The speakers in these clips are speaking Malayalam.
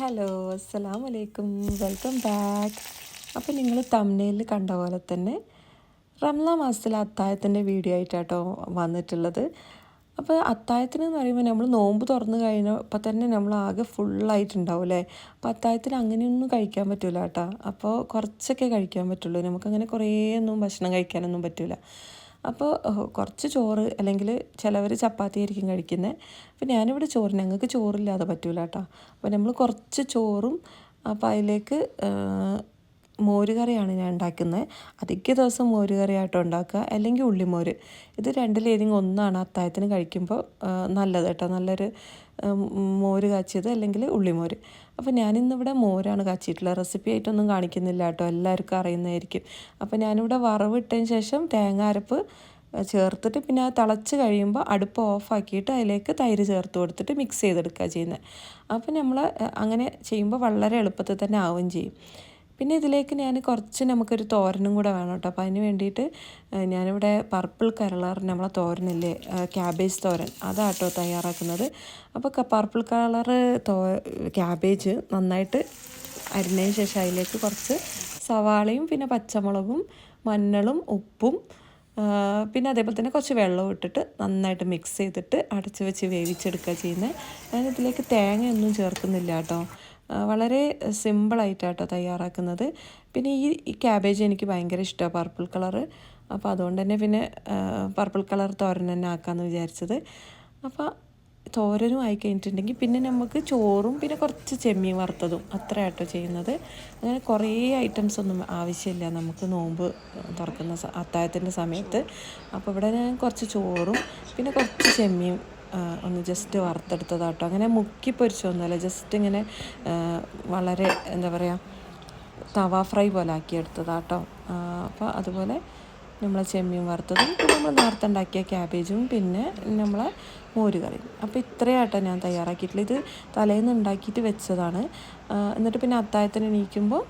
ഹലോ അസ്സലാം വലൈക്കും വെൽക്കം ബാക്ക് അപ്പോൾ നിങ്ങൾ തമിഴിൽ കണ്ട പോലെ തന്നെ റംലാ മാസത്തിലെ അത്തായത്തിന്റെ വീഡിയോ ആയിട്ടാട്ടോ വന്നിട്ടുള്ളത്. അപ്പോൾ അത്തായത്തിന് എന്ന് പറയുമ്പോൾ നമ്മൾ നോമ്പ് തുറന്നു കഴിഞ്ഞപ്പോൾ തന്നെ നമ്മൾ ആകെ ഫുള്ളായിട്ടുണ്ടാവും അല്ലേ? അപ്പോൾ അത്തായത്തിന് അങ്ങനെയൊന്നും കഴിക്കാൻ പറ്റില്ല കേട്ടോ. അപ്പോൾ കുറച്ചൊക്കെ കഴിക്കാൻ പറ്റുള്ളൂ. നമുക്കങ്ങനെ കുറേ ഒന്നും ഭക്ഷണം കഴിക്കാനൊന്നും പറ്റില്ല അപ്പോൾ കുറച്ച് ചോറ് അല്ലെങ്കിൽ ചിലവർ ചപ്പാത്തി ആയിരിക്കും കഴിക്കുന്നത്. അപ്പോൾ ഞാനിവിടെ ചോറ് ഞങ്ങൾക്ക് ചോറില്ലാതെ പറ്റൂല കേട്ടോ. അപ്പോൾ നമ്മൾ കുറച്ച് ചോറും അപ്പോൾ അതിലേക്ക് മോര് കറിയാണ് ഞാൻ ഉണ്ടാക്കുന്നത്. അധിക ദിവസം മോര് കറിയായിട്ടോ ഉണ്ടാക്കുക. അല്ലെങ്കിൽ ഉള്ളിമോര്. ഇത് രണ്ടിലേതെങ്കിലും ഒന്നാണ് അത്തായത്തിന് കഴിക്കുമ്പോൾ നല്ലത് കേട്ടോ. നല്ലൊരു മോര് കാച്ചിയത് അല്ലെങ്കിൽ ഉള്ളിമോര്. അപ്പോൾ ഞാനിന്നിവിടെ മോരാണ് കാച്ചിയിട്ടുള്ളത്. റെസിപ്പി ആയിട്ടൊന്നും കാണിക്കുന്നില്ല കേട്ടോ. എല്ലാവർക്കും അറിയുന്നതായിരിക്കും. അപ്പോൾ ഞാനിവിടെ വറവിട്ടതിന് ശേഷം തേങ്ങ അരപ്പ് ചേർത്തിട്ട് പിന്നെ അത് തിളച്ച് കഴിയുമ്പോൾ അടുപ്പ് ഓഫാക്കിയിട്ട് അതിലേക്ക് തൈര് ചേർത്ത് കൊടുത്തിട്ട് മിക്സ് ചെയ്തെടുക്കുക ചെയ്യുന്നത്. അപ്പോൾ നമ്മൾ അങ്ങനെ ചെയ്യുമ്പോൾ വളരെ എളുപ്പത്തിൽ തന്നെ ആവുകയും ചെയ്യും. പിന്നെ ഇതിലേക്ക് ഞാൻ കുറച്ച് നമുക്കൊരു തോരനും കൂടെ വേണം കേട്ടോ. അപ്പോൾ അതിന് വേണ്ടിയിട്ട് ഞാനിവിടെ പർപ്പിൾ കളർ നമ്മളെ തോരനില്ലേ ക്യാബേജ് തോരൻ അതാട്ടോ തയ്യാറാക്കുന്നത്. അപ്പോൾ പർപ്പിൾ കളർ തോ ക്യാബേജ് നന്നായിട്ട് അരിഞ്ഞതിന് ശേഷം അതിലേക്ക് കുറച്ച് സവാളയും പിന്നെ പച്ചമുളകും മഞ്ഞളും ഉപ്പും പിന്നെ അതേപോലെ തന്നെ കുറച്ച് വെള്ളം ഇട്ടിട്ട് നന്നായിട്ട് മിക്സ് ചെയ്തിട്ട് അടച്ച് വെച്ച് വേവിച്ചെടുക്കുക ചെയ്യുന്നത്. ഞാനിതിലേക്ക് തേങ്ങയൊന്നും ചേർക്കുന്നില്ല കേട്ടോ. വളരെ സിമ്പിളായിട്ടാട്ടോ തയ്യാറാക്കുന്നത്. പിന്നെ ഈ ഈ ക്യാബേജ് എനിക്ക് ഭയങ്കര ഇഷ്ടമാണ് പർപ്പിൾ കളറ്. അപ്പോൾ അതുകൊണ്ട് തന്നെ പിന്നെ പർപ്പിൾ കളർ തോരൻ തന്നെ ആക്കാമെന്ന് വിചാരിച്ചത്. അപ്പോൾ തോരനും ആയി കഴിഞ്ഞിട്ടുണ്ടെങ്കിൽ പിന്നെ നമുക്ക് ചോറും പിന്നെ കുറച്ച് ചെമ്മീൻ വറുത്തതും അത്ര ആട്ടോ ചെയ്യുന്നത്. അങ്ങനെ കുറേ ഐറ്റംസ് ഒന്നും ആവശ്യമില്ല. നമുക്ക് നോമ്പ് തുറക്കുന്ന അത്താഴത്തിന്റെ സമയത്ത്. അപ്പോൾ ഇവിടെ ഞാൻ കുറച്ച് ചോറും പിന്നെ കുറച്ച് ചെമ്മീൻ ഒന്ന് ജസ്റ്റ് വറുത്തെടുത്തതാട്ടോ. അങ്ങനെ മുക്കി പൊരിച്ചൊന്നുമല്ല ജസ്റ്റ് ഇങ്ങനെ വളരെ എന്താ പറയുക തവ ഫ്രൈ പോലെ ആക്കിയെടുത്തതാട്ടോ. അപ്പോൾ അതുപോലെ നമ്മൾ ചെമ്മീൻ വറുത്തതും പിന്നെ നമ്മൾ നേരത്തെ ഉണ്ടാക്കിയ ക്യാബേജും പിന്നെ നമ്മൾ മോര് കറിയും അപ്പോൾ ഇത്രയാട്ടോ ഞാൻ തയ്യാറാക്കിയിട്ടുള്ളത്. ഇത് തലേന്ന് ഉണ്ടാക്കിയിട്ട് വെച്ചതാണ്. എന്നിട്ട് പിന്നെ അത്തായത്തിന് എണീക്കുമ്പോൾ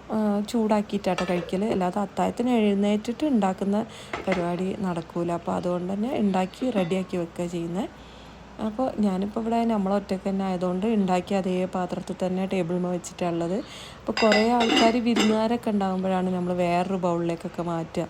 ചൂടാക്കിയിട്ടാട്ടോ കഴിക്കൽ അല്ലാതെ അത്തായത്തിന് എഴുന്നേറ്റിട്ട് ഉണ്ടാക്കുന്ന പരിപാടി നടക്കില്ല അപ്പോൾ അതുകൊണ്ട് തന്നെ ഉണ്ടാക്കി റെഡിയാക്കി വെക്കുക ചെയ്യുന്നത് അപ്പോൾ ഞാനിപ്പോൾ ഇവിടെ നമ്മൾ ഒറ്റയ്ക്ക് തന്നെ ആയതുകൊണ്ട് ഉണ്ടാക്കി അതേ പാത്രത്തിൽ തന്നെ ടേബിളിൽ വെച്ചിട്ടുള്ളത് അപ്പോൾ കുറേ ആൾക്കാർ വിരുന്നുകാരൊക്കെ ഉണ്ടാകുമ്പോഴാണ് നമ്മൾ വേറൊരു ബൗളിലേക്കൊക്കെ മാറ്റുക.